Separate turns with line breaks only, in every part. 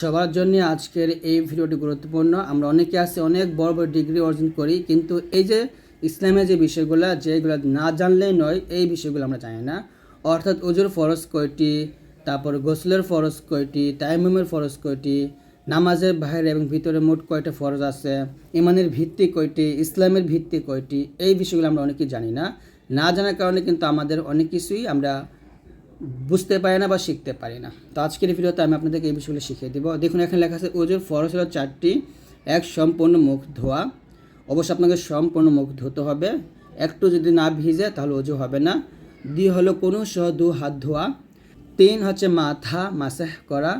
সবার জন্য আজকের এই ভিডিওটি গুরুত্বপূর্ণ। আমরা অনেকে আছে, অনেক বড় বড় ডিগ্রি অর্জন করি, কিন্তু এই যে ইসলামের যে বিষয়গুলো, যেগুলো না জানলেই নয়, এই বিষয়গুলো আমরা জানি না। অর্থাৎ উজুর ফরজ কয়টি, তারপর গোসলের ফরজ কয়টি, তাইমুমের ফরজ কয়টি, নামাজের বাইরে এবং ভিতরে মোট কয়টা ফরজ আছে, ইমানের ভিত্তি কয়টি, ইসলামের ভিত্তি কয়টি, এই বিষয়গুলো আমরা অনেকেই জানি না। না জানার কারণে কিন্তু আমাদের অনেক কিছুই আমরা বুঝতে পারি না বা শিখতে পারি না। তো আজকের ভিডিওতে আমি আপনাদেরকে এই বিষয়গুলো শিখিয়ে দিব। দেখুন, এখানে লেখা আছে, ওজোর ফরজ হলো চারটি, এক সম্পূর্ণ মুখ ধোয়া। অবশ্যই আপনাকে সম্পূর্ণ মুখ ধুতে হবে। একটু যদি না ভিজে, তাহলে ওজু হবে না। দুই হলো কোনো সহ দু হাত ধোয়া। তিন হচ্ছে মাথা মাসাহ করা।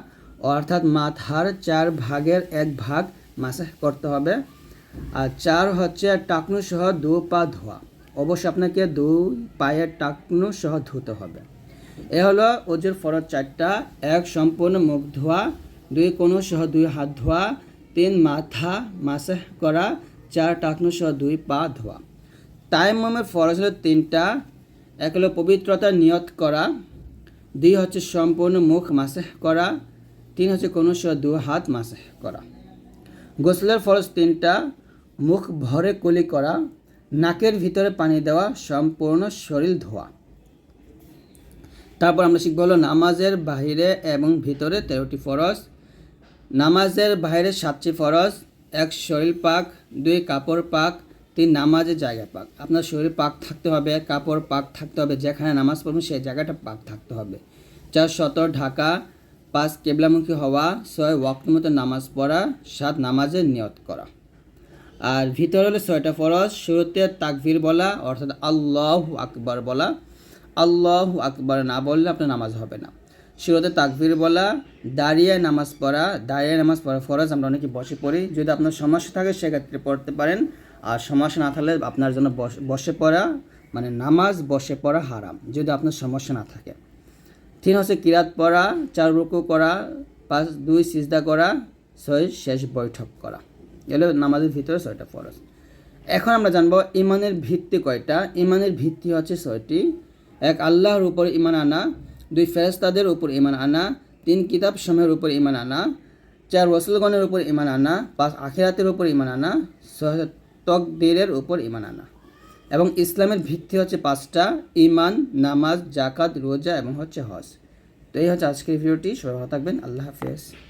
অর্থাৎ মাথার চার ভাগের এক ভাগ মাসাহ করতে হবে। আর চার হচ্ছে টাকনু সহ দু পা ধোয়া। অবশ্যই আপনাকে দুই পায়ের টাকনু সহ ধুতে হবে। এ হলো ওজোর ফরজ চারটা। এক, সম্পূর্ণ মুখ ধোয়া। দুই কোনো সহ দুই হাত ধোয়া। তিন, মাথা মাসাহ করা। চার টাকনু সহ দুই পা ধোয়া। তাইমামের ফরজ হলো তিনটা। এক হলো পবিত্রতার নিয়ত করা। দুই হচ্ছে সম্পূর্ণ মুখ মাসাহ করা। তিন হচ্ছে কোনো সহ দু হাত মাসাহ করা। গোসলের ফরজ তিনটা। মুখ ভরে কুলি করা। নাকের ভিতরে পানি দেওয়া। সম্পূর্ণ শরীর ধোয়া। তারপর আমরা শিখব হলো নামাজের বাহিরে এবং ভিতরে তেরোটি ফরজ। নামাজের বাইরে সাতটি ফরজ, এক শরীর পাক, দুই কাপড় পাক, তিন নামাজের জায়গা পাক। আপনার শরীর পাক থাকতে হবে, কাপড় পাক থাকতে হবে, যেখানে নামাজ পড়বেন সেই জায়গাটা পাক থাকতে হবে। চার শত ঢাকা, পাঁচ কেবলামুখী হওয়া, ছয় ওয়াক্ত মতো নামাজ পড়া, সাত নামাজের নিয়ত করা। আর ভিতরে হলো ছয়টা ফরজ, শুরুতে তাকভির বলা, অর্থাৎ আল্লাহ আকবার বলা। আল্লাহ আকবার, না বললে আপনার নামাজ হবে না। শুরুতে তাকবির বলা, দাঁড়িয়ে নামাজ পড়া, দাঁড়িয়ে নামাজ পড়া ফরজ আমরা অনেকে বসে পড়ি। যদি আপনার সমস্যা থাকে, সেক্ষেত্রে পড়তে পারেন। আর সমস্যা না থাকলে আপনার জন্য বস- পড়া মানে নামাজ বসে পড়া হারাম, যদি আপনার সমস্যা না থাকে। তিন হচ্ছে কিরাত পড়া, চার রুকু করা, পাঁচ, দুই সিজদা করা, ছয়, শেষ বৈঠক করা। এগুলো নামাজের ভিতরে ছয়টা ফরজ। এখন আমরা জানব, ইমানের ভিত্তি কয়টা? ইমানের ভিত্তি হচ্ছে ছয়টি। এক আল্লাহর উপর ইমান আনা, দুই ফেরেস্তাদের উপর ইমান আনা, তিন কিতাব সময়ের উপর ইমান আনা, চার রসুলগণের উপর ইমান আনা, পাঁচ আখিরাতের উপর ইমান আনা, ছয় তকদিরের উপর ইমান আনা। এবং ইসলামের ভিত্তি হচ্ছে পাঁচটা ইমান নামাজ জাকাত রোজা এবং হচ্ছে হজ। তো এই হচ্ছে আজকের ভিডিওটি। সবাই ভালো থাকবেন। আল্লাহ হাফেজ।